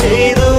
ചെയ്തു